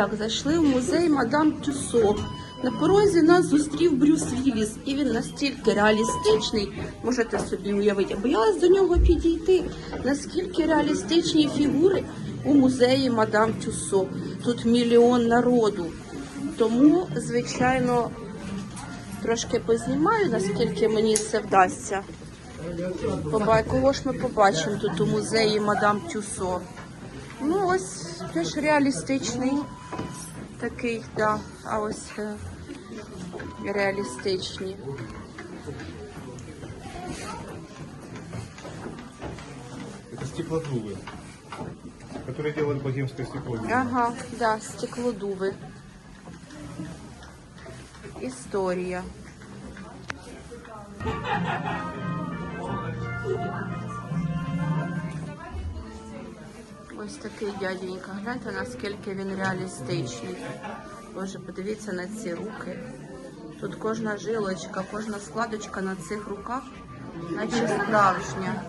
так, зайшли в музей Мадам Тюсо. На порозі нас зустрів Брюс Вілліс, і він настільки реалістичний, можете собі уявити. Боялась до нього підійти. Наскільки реалістичні фігури у музеї Мадам Тюсо. Тут мільйон народу. Тому, звичайно, трошки познімаю, наскільки мені це вдасться. Побай, кого ж ми побачимо тут у музеї Мадам Тюсо? Ну, ось теж реалістичний такий, да. А ось е, реалістичні. Это стеклодувы, которые делают богемское стекло. Ага, да, стеклодуви. Історія. Ось такий дяденька. Гляньте, наскільки він реалістичний. Боже, подивіться на ці руки. Тут кожна жилочка, кожна складочка на цих руках, наче справжня.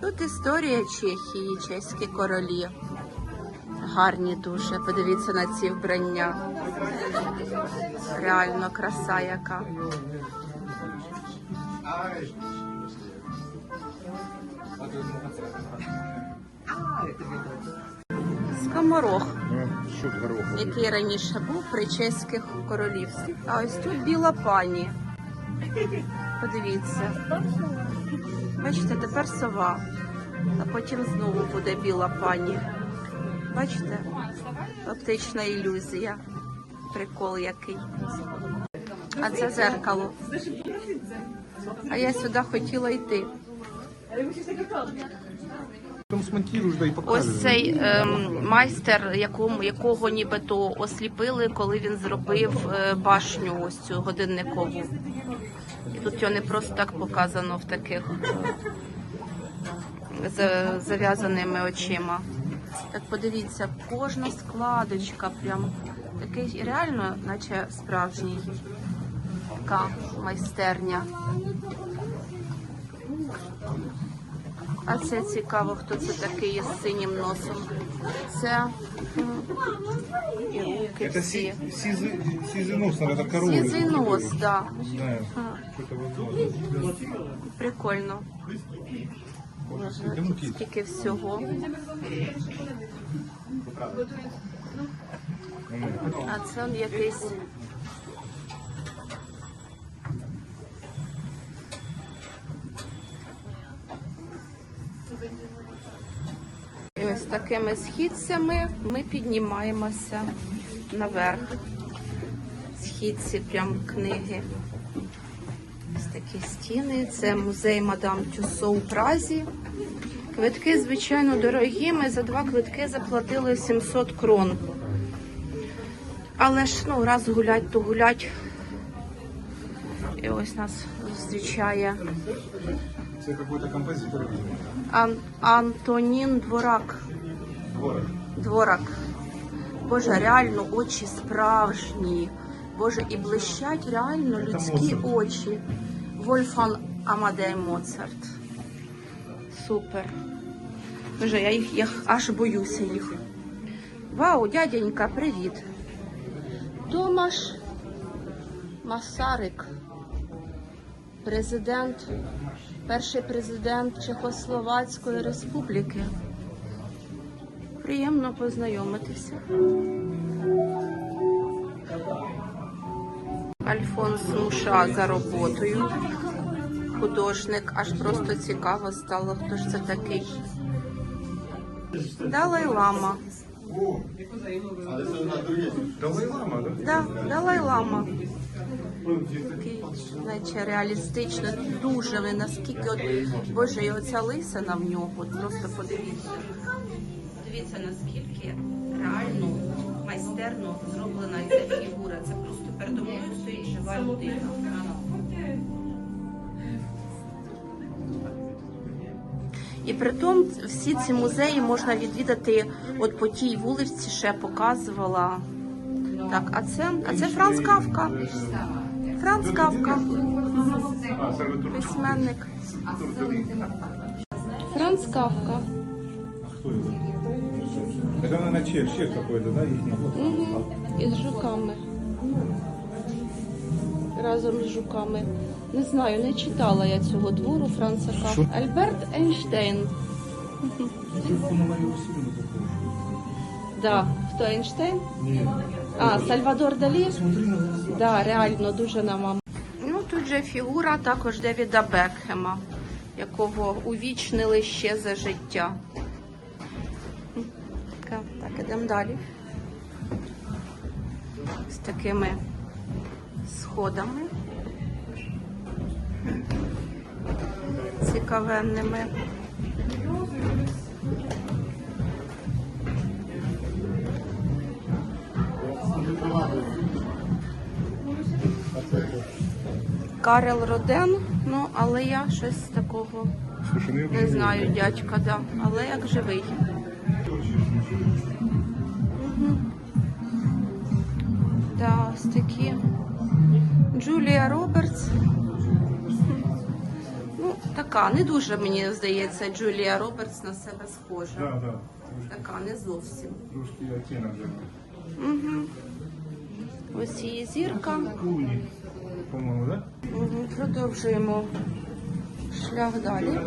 Тут історія Чехії, чеські королі. Гарні дуже. Подивіться на ці вбрання. Реально краса яка. Скоморох, який раніше був при чеських королівствах. А ось тут біла пані. Подивіться. Бачите, тепер сова, а потім знову буде біла пані. Бачите? Оптична ілюзія. Прикол який. А це зеркало. А я сюди хотіла йти. Ось цей ем, майстер, якому, якого нібито осліпили, коли він зробив е, башню ось цю годинникову. І тут його не просто так показано в таких е, за- зав'язаними очима. Так подивіться, кожна складочка прям такий реально, наче справжній така майстерня. А це цікаво, хто це такий із синім носом. Це м, і руки Это всі. си- сизый, сизый нос, наверное, это корова. Сізий нос, так. Да. Знаю. А, Что-то вот. Прикольно. Это муки. Скільки всього. А це он якийсь. такими східцями ми піднімаємося наверх. Східці прям книги. Ось такі стіни. Це музей Мадам Тюсо у Празі. Квитки, звичайно, дорогі. Ми за два квитки заплатили 700 крон. Але ж ну, раз гулять, то гулять. І ось нас зустрічає Это какой-то композитор, видимо. Ан- Антонін Дворак. Дворок. Дворак. Боже, реально очі справжні. Боже, і блищать реально людські Моцарт. очі. Вольфан Амадей Моцарт. Супер. Боже, я їх, я аж боюся їх. Вау, дяденька, привіт. Томаш Масарик. Президент, перший президент Чехословацької республіки. Приємно познайомитися. Альфонс Муша за роботою. Художник, аж просто цікаво стало, хто ж це такий. Далай Лама. Далай Лама, да? Да, Далай Лама. Такий, наче реалістично, дуже ви наскільки от боже, і оця лисина в нього, от просто подивіться. Дивіться, наскільки реально майстерно зроблена ця фігура. Це просто передо мною стоїть жива людина. І притом всі ці музеї можна відвідати от по тій вулиці, ще показувала. Так, а це, а це Франц Кавка. Франц Кавка, письменник. Франц Кавка. Это? Наверное, чех, чех какой-то, да, их Угу. Із жуками. Разом з жуками. Не знаю, не читала я цього твору Франца Що? Кафка. Альберт Ейнштейн. Жутко на мою похож. Да. Хто Ейнштейн? Нет. А, Сальвадор Далі? Да, реально дуже на маму. Ну тут же фігура також Девіда Бекхема, якого увічнили ще за життя. Так, так, ідемо далі. З такими сходами. Цікавенними. Карел Роден, ну але я щось такого Слушай, не знаю, дядька, да, але як живий. Мгм. Да, ось такі. Джулія Робертс. Ну, така, не дуже мені здається, Джулія Робертс на себе схожа. Да, да. Така, не зовсім. трошки оттенок взял. Угу. Ось її зірка. Продовжуємо шлях далі.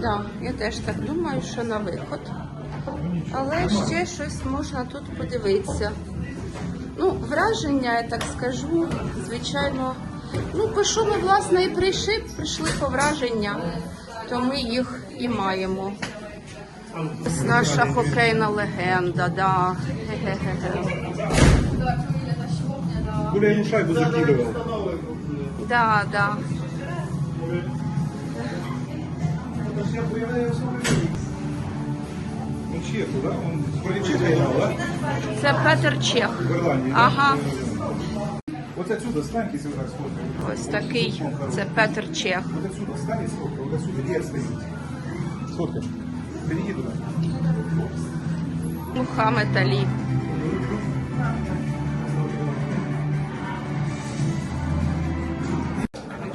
Да, я теж так думаю, що на виход. Але ще щось можна тут подивитися. Ну, враження, я так скажу, звичайно. Ну, по що ми, власне, і прийшли, прийшли по враження, то ми їх і маємо. Ось наша хокейна легенда, да. Ге-ге-ге-ге. Коля ему шайбу закидывал. Да, да. Ну, чеху, да? Он вроде чеха играл, да? Це Петер Чех. В Ирландии, да? Ага. Вот отсюда стань, если вот так сфоткай. Ось такий. Це Петер Чех. Вот отсюда встань и сфоткай. Вот отсюда где стоит. Сфоткай. Перейди туда. Мухаммед Алі.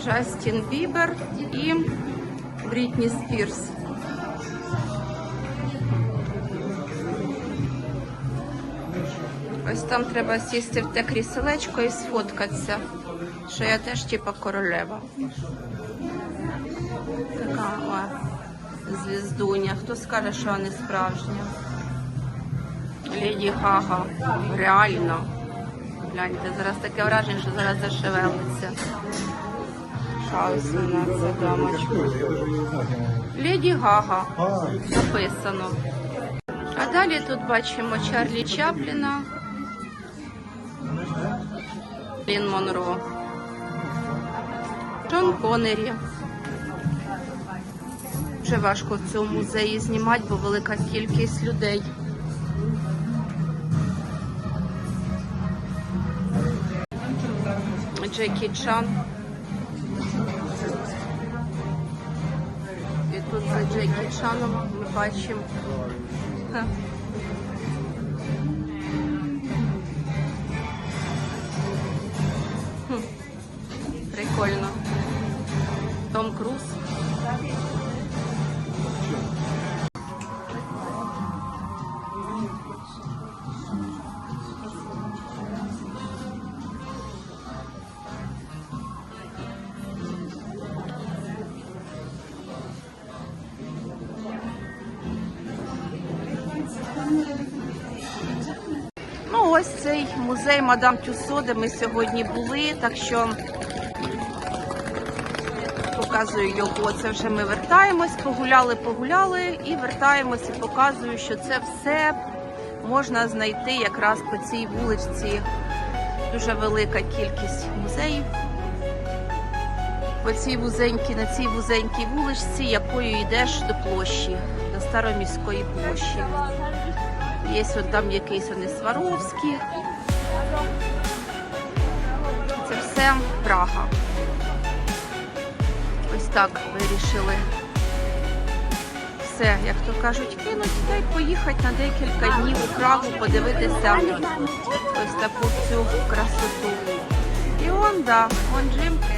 Джастін Бібер і Брітні Спірс. Ось там треба сісти в те кріселечко і сфоткатися, що я теж типа королева. Така о, звіздуня. Хто скаже, що вона справжня? Леді Гага. Реально. Гляньте, зараз таке враження, що зараз зашевелиться. Шаус вона ця дамочка. Что это? Я даже не знаю. Леді Гага написано. А далі тут бачимо Чарлі Чапліна. Лін Монро. Джон Коннері. Вже важко в цьому музеї знімати, бо велика кількість людей. Джекі Чан. Тут за Джекі Чаном ми бачимо. Музей Мадам Тюсо, де ми сьогодні були, так що показую його. Це вже ми вертаємось, погуляли, погуляли і вертаємось і показую, що це все можна знайти якраз по цій вуличці. Дуже велика кількість музеїв. По цій вузенькій, на цій вузенькій вуличці, якою йдеш до площі, до староміської площі. Є от там якийсь Сваровський. Це все Прага. Ось так вирішили все, як то кажуть, кинуть та й поїхати на декілька днів у Прагу, подивитися ось таку цю красоту. І он, да, вон Джимки.